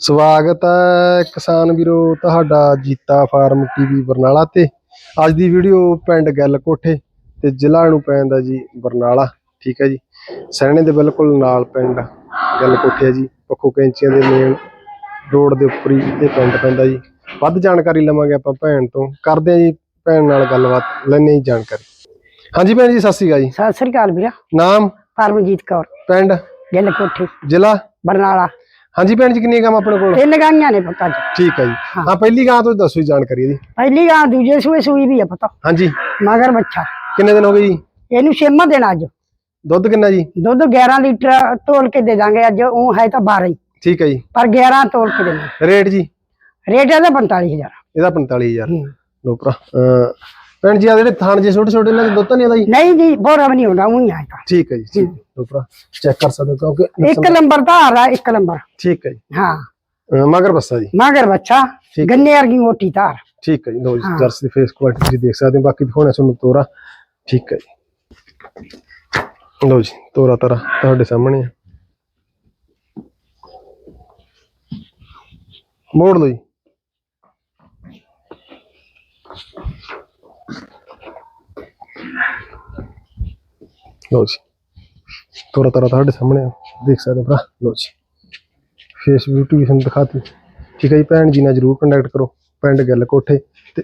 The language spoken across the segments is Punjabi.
ਸਵਾਗਤ ਹੈ ਕਿਸਾਨ ਵੀਰੋ ਤੁਹਾਡਾ ਜੀਤਾ ਫਾਰਮ ਟੀਵੀ ਬਰਨਾਲਾ ਤੇ। ਅੱਜ ਦੀ ਵੀਡੀਓ ਪਿੰਡ ਗੱਲ ਕੋਠੇ ਤੇ ਜ਼ਿਲ੍ਹਾ ਨੂੰ ਪੈਂਦਾ ਜੀ ਬਰਨਾਲਾ ਠੀਕ ਹੈ ਜੀ। ਸੈਣੇ ਦੇ ਬਿਲਕੁਲ ਨਾਲ ਪਿੰਡ ਗੱਲ ਕੋਠੇ ਹੈ ਜੀ। ਪੱਖੋ ਕੈਂਚੀਆਂ ਦੇ ਮੇਨ ਰੋਡ ਦੇ ਉੱਪਰ ਹੀ ਇਹ ਪਿੰਡ ਪੈਂਦਾ ਜੀ। ਵੱਧ ਜਾਣਕਾਰੀ ਲਵਾਂਗੇ ਆਪਾਂ ਭੈਣ ਤੋਂ। ਕਰਦੇ ਹਾਂ ਜੀ ਭੈਣ ਨਾਲ ਗੱਲਬਾਤ ਲੈਣੇ ਜੀ ਜਾਣਕਾਰੀ। ਹਾਂਜੀ ਭੈਣ ਜੀ ਸਤਿ ਸ਼੍ਰੀ ਅਕਾਲ ਜੀ। ਸਤਿ ਸ੍ਰੀ ਅਕਾਲ ਵੀਰਾ। ਨਾਮ? ਪਰਮਜੀਤ ਕੌਰ। ਪਿੰਡ? ਗਿੱਲ ਕੋਠੀ ਜ਼ਿਲ੍ਹਾ? ਬਰਨਾਲਾ। ਹਾਂਜੀ ਭੈਣ ਜੀ ਕਿੰਨੀ ਕੰਮ ਆਪਣੇ ਕੋਲ? ਤਿੰਨ ਗਾਈਆਂ ਨੇ ਪਤਾ ਜੀ ਠੀਕ ਹੈ ਜੀ। ਹਾਂ। ਪਹਿਲੀ ਗਾਂ ਤੋਂ ਦੱਸੋ ਜੀ ਜਾਣਕਾਰੀ ਇਹਦੀ। ਪਹਿਲੀ ਗਾਂ ਦੂਜੇ ਸੂਏ ਸੂਈ ਵੀ ਆ ਪਤਾ। ਹਾਂਜੀ। ਮਗਰ ਬੱਚਾ ਕਿੰਨੇ ਦਿਨ ਹੋ ਗਏ ਜੀ? ਇਹਨੂੰ ਛੇਮਾ ਦੇਣਾ ਅੱਜ। ਦੁੱਧ ਕਿੰਨਾ ਜੀ? ਦੁੱਧ 11 ਲੀਟਰ ਤੋਲ ਕੇ ਦੇ ਦਾਂਗੇ ਅੱਜ। ਉਹ ਹੈ ਤਾਂ 12 ਹੀ। ਠੀਕ ਹੈ ਜੀ। ਪਰ 11 ਤੋਲ ਕੇ ਦੇਣਾ। ਰੇਟ ਜੀ? ਰੇਟ ਇਹਦਾ 45000 ਇਹਦਾ 45000 ਹੂੰ। ਲੋ ਭਰਾ ਭੈਣ ਜੀ ਆ ਜਿਹੜੇ ਥਾਣ ਜੇ ਛੋਟੇ ਛੋਟੇ ਇਹਨਾਂ ਦੇ ਦੁੱਧ ਤਾਂ ਨਹੀਂ ਆਦਾ ਜੀ? ਨਹੀਂ ਜੀ ਬੋਰਾ ਵੀ ਨਹੀਂ ਹੁੰਦਾ ਉਹੀ ਆ ਤਾਂ ਠੀਕ ਹੈ ਜੀ ਠੀਕ ਭਰਾ ਚੈੱਕ ਕਰ ਸਕਦੇ ਹੋ ਕਿਉਂਕਿ ਇੱਕ ਨੰਬਰ ਧਾਰ ਆ ਇੱਕ ਨੰਬਰ। ਠੀਕ ਹੈ ਜੀ। ਹਾਂ। ਮਗਰ ਬੱਸਾ ਜੀ। ਮਗਰ ਬੱਚਾ। ਗੰਨੇ ਵਰਗੀ ਮੋਟੀ ਧਾਰ। ਠੀਕ ਹੈ ਜੀ ਲੋ ਜੀ। ਜਰਸੀ ਦੀ ਫੇਸ ਕੁਆਲਿਟੀ ਤੁਸੀਂ ਦੇਖ ਸਕਦੇ ਹੋ ਬਾਕੀ ਦਿਖਾਉਣਾ ਤੁਹਾਨੂੰ ਤੋਰਾ। ਠੀਕ ਹੈ ਜੀ। ਲੋ ਜੀ ਤੋਰਾ ਤਰਾ ਤੁਹਾਡੇ ਸਾਹਮਣੇ ਹੈ ਮੋੜ ਲਓ ਜੀ। ਲੋ ਜੀ। ਤੋਰਾ ਤਰਾ ਤੁਹਾਡੇ ਸਾਹਮਣੇ ਹੈ, ਦੇਖ ਸਕਦੇ ਹੋ ਭਰਾ। ਲੋ ਜੀ। ਫੇਸ ਬਿਊਟੀ ਵੀ ਤੁਹਾਨੂੰ ਦਿਖਾਤੀ। ਠੀਕ ਹੈ ਜੀ ਭੈਣ ਜੀ ਨਾਲ ਜਰੂਰ ਕੰਟੈਕਟ ਕਰੋ। ਪਿੰਡ ਗੱਲ ਕੋਠੇ ਤੇ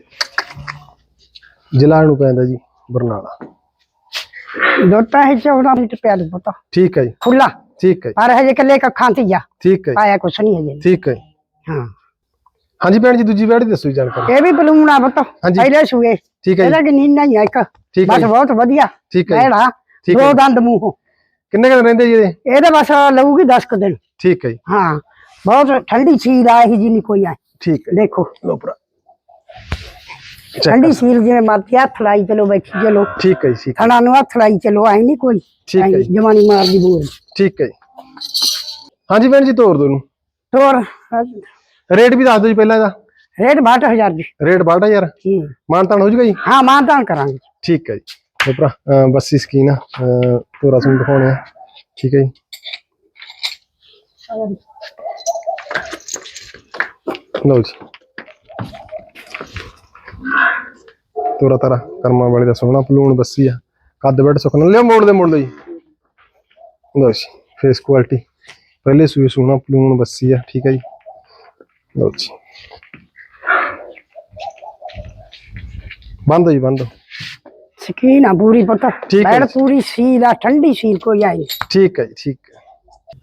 ਜ਼ਿਲ੍ਹਾ ਨੂੰ ਪੈਂਦਾ ਜੀ ਬਰਨਾਲਾ। ਤਾਂ ਇਹ 14 ਲੀਟਰ ਪਿਆ ਪਤਾ। ਠੀਕ ਹੈ ਜੀ। ਖੁੱਲਾ ਠੀਕ ਹੈ ਪਰ ਹਜੇ ਕੱਲੇ ਕੱਖਾਂ ਤੇ ਜਾ ਠੀਕ ਹੈ ਪਾਇਆ ਕੁਛ ਨਹੀਂ ਹਜੇ। ਠੀਕ ਹੈ। ਹਾਂ। ਹਾਂਜੀ ਭੈਣ ਜੀ ਦੂਜੀ ਵੈੜੀ ਦੱਸੋ ਜੀ ਜਾਣਕਾਰੀ। ਇਹ ਵੀ ਬਲੂਨ ਆ ਹਾਂਜੀ। ਪਹਿਲੇ ਸੂਏ। ਠੀਕ ਹੈ ਇਹਦਾ ਕਿ ਨੀਨਾ ਹੀ ਆ ਇੱਕ। ਹੈ ਬਸ ਬਹੁਤ ਵਧੀਆ। ਠੀਕ ਹੈ ਜੀ, ਬੈੜਾ ਠੀਕ ਹੈ ਦੋ। ਦੰਦ ਮੂੰਹ। ਕਿੰਨੇ ਕੁ ਦਿਨ ਰਹਿੰਦੇ ਜੀ ਇਹਦੇ? ਇਹਦੇ ਬਸ ਲਊਗੀ 10 ਕੁ ਦਿਨ। ਠੀਕ ਹੈ ਜੀ। ਹਾਂ ਬਹੁਤ ਠੰਡੀ ਸੀਲ ਆ ਇਹੀ ਜੀ ਨਹੀਂ ਕੋਈ ਆ। ਠੀਕ ਹੈ। ਦੇਖੋ। ਲਓ ਭਰਾ। Check ਠੰਡੀ। ਸੀਲ ਜਿਵੇਂ ਮਰਦੀ ਹੱਥ ਲਾਈ ਚਲੋ ਬੈਠੀ ਚਲੋ। ਠੀਕ ਹੈ ਜੀ ਠੀਕ- ਥਣਾ ਨੂੰ ਹੱਥ ਲਾਈ ਚਲੋ ਆਈ ਨਹੀਂ ਕੋਈ। ਠੀਕ ਹੈ ਜੀ। ਜਵਾਨੀ ਮਾਰਦੀ ਬੋਲ। ਠੀਕ ਹੈ ਜੀ। ਹਾਂਜੀ ਭੈਣ ਜੀ ਤੋਰ ਦੋ ਨੂੰ ਹੋਰ ਰੇਟ ਵੀ ਦੱਸ ਦਿਓ ਜੀ ਪਹਿਲਾਂ ਇਹਦਾ। ਰੇਟ 62000 ਜੀ ਰੇਟ 62000 ਹੂੰ। ਮਾਨਤਾਨ ਹੋ ਜੂਗਾ ਜੀ? ਹਾਂ ਮਾਨਤਾਨ ਕਰਾਂਗੇ। ਠੀਕ ਹੈ ਜੀ। ਲਓ ਭਰਾ ਬੱਸੀ ਸਕੀਨ ਆ ਤੋਰਾ ਤੁਹਾਨੂੰ ਦਿਖਾਉਣੇ ਆ ਠੀਕ ਹੈ ਜੀ ਲਓ ਜੀ ਤੋਰਾ ਤਾਰਾ ਕਰਮਾਂ ਵਾਲੇ ਦਾ ਸੋਹਣਾ ਪਲੂਣ ਬੱਸੀ ਆ ਕੱਦ ਬੈਠ ਸੁਖਣਾ ਲਿਓ ਮੋੜ ਦੇ ਮੋੜ ਲਓ ਜੀ ਲਓ ਜੀ ਫੇਸ ਕੁਆਲਿਟੀ ਪਹਿਲੇ ਸੂਏ ਸੋਹਣਾ ਪਲੂਣ ਬੱਸੀ ਆ ਠੀਕ ਹੈ ਜੀ ਲਓ ਜੀ ਬੰਦ ਜੀ ਬੰਦ ਸਕੀਨ ਆ ਪੂਰੀ ਪਤਾ। ਠੀਕ ਹੈ ਬੈੜ ਜੀ। ਪੂਰੀ ਸੀਲ ਆ ਠੰਡੀ ਸੀਲ ਕੋਈ ਆਈ ਨੀ। ਠੀਕ ਹੈ ਜੀ ਠੀਕ ਹੈ।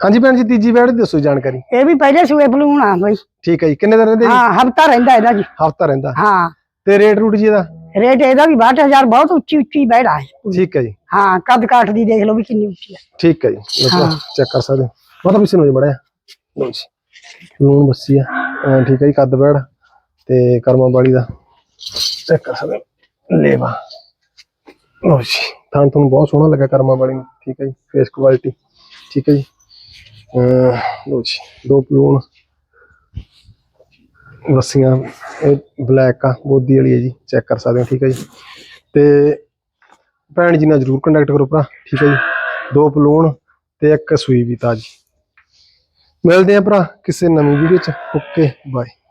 ਹਾਂਜੀ ਭੈਣ ਜੀ ਤੀਜੀ ਵੈੜ ਦੱਸੋ ਜਾਣਕਾਰੀ। ਇਹ ਵੀ ਪਹਿਲੇ ਸੂਏ ਬਲੂਨ ਆ ਬਈ। ਠੀਕ ਹੈ ਜੀ ਕਿੰਨੇ ਦਿਨ ਰਹਿੰਦੇ ਜੀ? ਹਾਂ ਹਫਤਾ ਰਹਿੰਦਾ ਇਹਦਾ ਜੀ। ਹਫਤਾ ਰਹਿੰਦਾ। ਹਾਂ। ਤੇ ਰੇਟ ਰੂਟ ਜੀ ਇਹਦਾ? ਰੇਟ ਇਹਦਾ ਵੀ 62000 ਬਹੁਤ ਉੱਚੀ ਉੱਚੀ ਬੈੜਾ ਹੈ ਠੀਕ ਹੈ ਜੀ। ਹਾਂ ਕੱਦ ਕਾਠ ਦੀ ਦੇਖ ਲਓ ਵੀ ਕਿੰਨੀ ਉੱਚੀ ਹੈ ਠੀਕ ਹੈ ਜੀ ਹਾਂ। ਚੈੱਕ ਕਰ ਸਕਦੇ ਹੋ। ਬਹੁਤਾ ਪਿੱਛੇ ਨੂੰ ਜੀ ਬੜਿਆ ਲਓ ਜੀ ਲੂਣ ਬੱਸੀ ਆ। ਠੀਕ ਹੈ ਜੀ ਕੱਦ ਬੈੜ ਤੇ ਕਰਮਾਂ ਵਾਲੀ ਦਾ। ਚੈੱਕ ਕਰ ਸਕਦੇ ਹੋ। ਲੇਵਾ। ਲਓ ਜੀ ਥਾਂ ਤੁਹਾਨੂੰ ਬਹੁਤ ਸੋਹਣਾ ਲੱਗਾ ਕਰਮਾਂ ਵਾਲੀ ਨੂੰ। ਠੀਕ ਹੈ ਜੀ ਫੇਸ ਕੁਆਲਿਟੀ ਠੀਕ ਹੈ ਜੀ। ਅਹ ਲਓ ਜੀ, ਦੋ ਪਲੂਣ ਲੱਸੀਆਂ ਇਹ ਬਲੈਕ ਆ, ਬੋਦੀ ਵਾਲੀ ਹੈ ਜੀ ਚੈੱਕ ਕਰ ਸਕਦੇ ਹੋ, ਠੀਕ ਹੈ ਜੀ। ਤੇ ਭੈਣ ਜੀ ਨਾਲ ਜਰੂਰ ਕੰਟੈਕਟ ਕਰੋ ਭਰਾ, ਠੀਕ ਹੈ ਜੀ। ਦੋ ਪਲੂਣ ਤੇ ਇੱਕ ਸੂਈ ਵੀ ਤਾਜੀ। ਮਿਲਦੇ ਆ ਭਰਾ ਕਿਸੇ ਨਵੀਂ ਵੀਡੀਓ ਚ। Okay bye